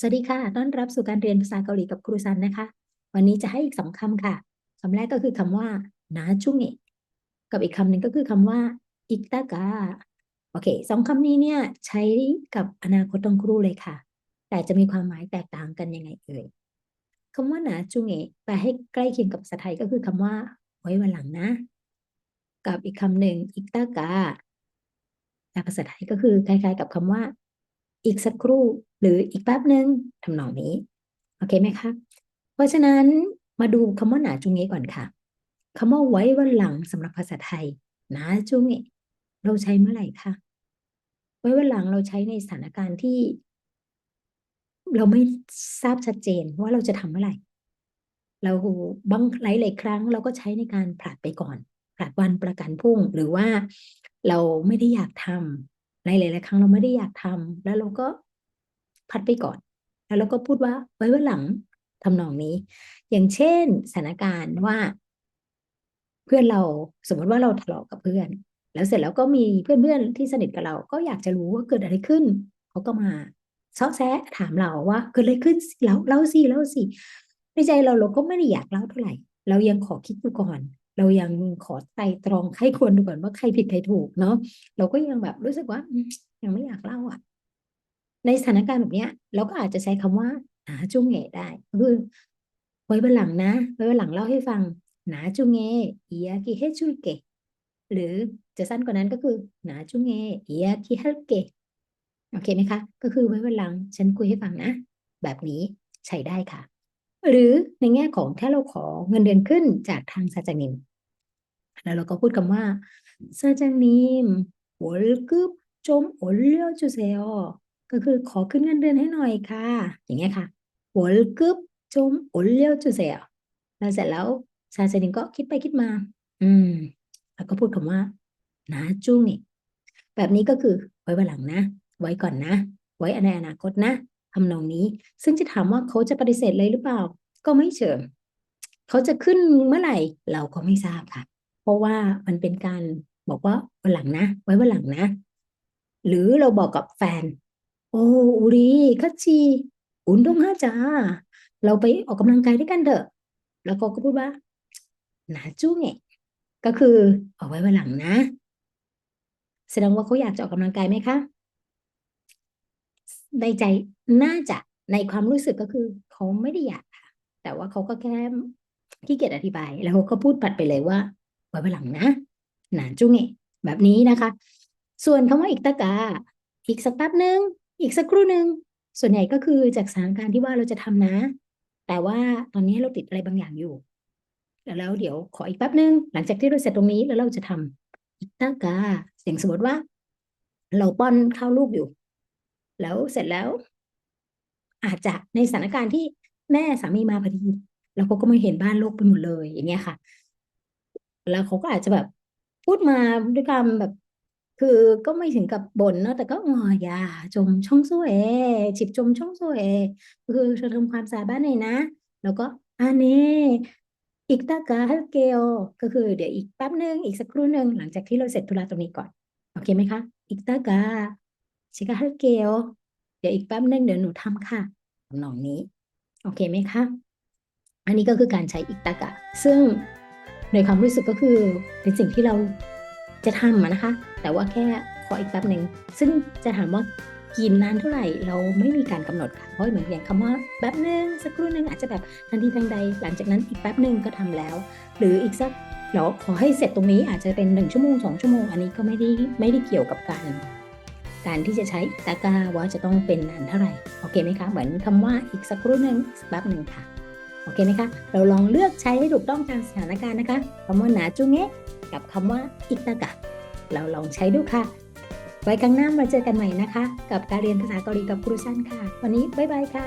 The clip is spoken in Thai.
สวัสดีค่ะ ต้อนรับสู่การเรียนภาษาเกาหลีกับครูซันนะคะ วันนี้จะให้อีกสองคำค่ะ คำแรกก็คือคำว่านาจุเงะกับอีกคำหนึ่งก็คือคำว่าอิกตากา โอเค สองคำนี้เนี่ยใช้กับอนาคตต้องครูเลยค่ะ แต่จะมีความหมายแตกต่างกันยังไงเอ่ยคำว่านาจุเงะแปลให้ใกล้เคียงกับภาษาไทยก็คือคำว่า ไว้วันหลังนะ กับอีกคำหนึ่งอิกตากาแต่ภาษาไทยก็คือคล้ายๆ กับคำว่า อีกสักครู่ หรืออีกแป๊บหนึ่งทำนองนี้ โอเคไหมคะเพราะฉะนั้นมาดูคำว่าหนาจุงเงก่อนค่ะคำว่าไว้วันหลังสำหรับภาษาไทยหนาจุงเงเราใช้เมื่อไหร่คะไว้วันหลังเราใช้ในสถานการณ์ที่ เราไม่ทราบชัดเจนว่าเราจะทำเมื่อไหร่ เราบางหลายหลายครั้ง เราก็ใช้ในการผลัดไปก่อนผลัดวันประกันพรุ่งหรือว่าเราไม่ได้อยากทำ ในหลาย ๆ ครั้งเราไม่ได้อยากทำแล้วเราก็พัดไปก่อน แล้วเราก็พูดว่าไว้วันหลังทำนองนี้ อย่างเช่นสถานการณ์ว่า เพื่อนเราสมมติว่าเราทะเลาะกับเพื่อน แล้วเสร็จแล้วก็มีเพื่อน ๆ ที่สนิทกับเรา ก็อยากจะรู้ว่าเกิดอะไรขึ้นเขาก็มาซาะแซะถามเราว่าเกิดอะไรขึ้นเล่าเล่าสิเล่าสิในใจเราเราก็ไม่ได้อยากเล่าเท่าไหร่ เรายังขอคิดดูก่อน เรายังขอไตรตรองใครควรดูก่อนว่าใครผิดใครถูกเนาะเราก็ยังแบบรู้สึกว่ายังไม่อยากเล่าอะ ในสถานการณ์แบบเนี้ย เราก็อาจจะใช้คำว่าหนาจุงเงได้คือไว้วันหลังนะ ไว้วันหลังเล่าให้ฟังหนาจุงเงอียกิเฮจุเกหรือจะสั้นกว่านั้นก็คือหนาจุงเงอียกิเฮเกโอเคไหมคะ ก็คือไว้วันหลังฉันคุยให้ฟังนะ แบบนี้ใช้ได้ค่ะ หรือในแง่ของถ้าเราขอเงินเดือนขึ้นจากทางซาจานิม แล้วเราก็พูดคำว่าซาจานิมหัวกึบจมหัวเลี้ยวจูเซอก็คือขอขึ้นเงินเดือนให้หน่อยค่ะ อย่างเงี้ยค่ะหัวกึบจมหัวเลี้ยวจูเซอแล้วเสร็จแล้วซาจานิมก็คิดไปคิดมา อืม แล้วก็พูดคำว่านะจุ้งนี่แบบนี้ก็คือไว้วันหลังนะ ไว้ก่อนนะ ไว้ในอนาคตนะ ทำนองนี้ ซึ่งจะถามว่าเขาจะปฏิเสธเลยหรือเปล่า ก็ไม่เชิงเขาจะขึ้นเมื่อไหร่ เราก็ไม่ทราบค่ะ เพราะว่ามันเป็นการบอกว่าวันหลังนะ ไว้วันหลังนะ หรือเราบอกกับแฟน โอ้อุริคัตชีอุนดงฮาจ้า เราไปออกกำลังกายด้วยกันเถอะ แล้วก็ก็พูดว่าหนาจู้ไงก็คือเอาไว้วันหลังนะ แสดงว่าเขาอยากจะออกกำลังกายไหมคะ ในใจน่าจะในความรู้สึกก็คือเขาไม่ได้อยากค่ะ แต่ว่าเขาก็แค่ขี้เกียจอธิบาย แล้วเขาก็พูดปัดไปเลยว่าไว้วันหลังนะ หนานจุ้งไงแบบนี้นะคะ ส่วนคำว่าอีกตะกา อีกสักแป๊บหนึ่งอีกสักครู่หนึ่งส่วนใหญ่ก็คือจากสถานการณ์ที่ว่าเราจะทำนะ แต่ว่าตอนนี้เราติดอะไรบางอย่างอยู่ แล้วเดี๋ยวขออีกแป๊บหนึ่งหลังจากที่เราเสร็จตรงนี้แล้วเราจะทำอีกตะกาเสียงสมมติว่า เราป้อนข้าวลูกอยู่ แล้วเสร็จแล้ว อาจจะในสถานการณ์ที่แม่สามีมาพอดี แล้วเขาก็ไม่เห็นบ้านโลกไปหมดเลยอย่างเงี้ยค่ะ แล้วเขาก็อาจจะแบบพูดมาด้วยความแบบ คือก็ไม่ถึงกับบ่นเนาะแต่ก็อ๋ออย่า จมช่องโซ่เอจิบจมช่องโซ่เอคือเธอทำความสะอาดบ้านหน่อยนะ แล้วก็อันนี้อีกตากาฮัลเกลก็คือเดี๋ยวอีกแป๊บหนึ่งอีกสักครู่หนึ่งหลังจากที่เราเสร็จธุระตรงนี้ก่อน โอเคไหมคะ อีกตากา ชิกาฮัลเกลเดี๋ยวอีกแป๊บหนึ่งเดี๋ยวหนูทำค่ะทำนองนี้ โอเคไหมคะอันนี้ก็คือการใช้อีกตากะ ซึ่งในความรู้สึกก็คือเป็นสิ่งที่เราจะทำนะคะ แต่ว่าแค่ขออีกแป๊บหนึ่งซึ่งจะถามว่ากินนานเท่าไหร่เราไม่มีการกำหนดค่ะเพราะเหมือนอย่างคำว่าแป๊บหนึ่งสักครู่หนึ่งอาจจะแบบทันทีทันใด หลังจากนั้นอีกแป๊บหนึ่งก็ทำแล้ว หรืออีกสักเราขอให้เสร็จตรงนี้อาจจะเป็นหนึ่งชั่วโมงสองชั่วโมง อันนี้ก็ไม่ได้ไม่ได้เกี่ยวกับการ การที่จะใช้ตะก้าว่าจะต้องเป็นนานเท่าไหร่โอเคไหมคะเหมือนคำว่าอีกสักครู่หนึ่งแป๊บหนึ่งค่ะโอเคไหมคะเราลองเลือกใช้ให้ถูกต้องตามสถานการณ์นะคะคำว่าหนาจุงเงะกับคำว่าอิกตากะ เราลองใช้ดูค่ะ ไว้ครั้งหน้ามาเจอกันใหม่นะคะ กับการเรียนภาษาเกาหลีกับครูซันค่ะ วันนี้บ๊ายบายค่ะ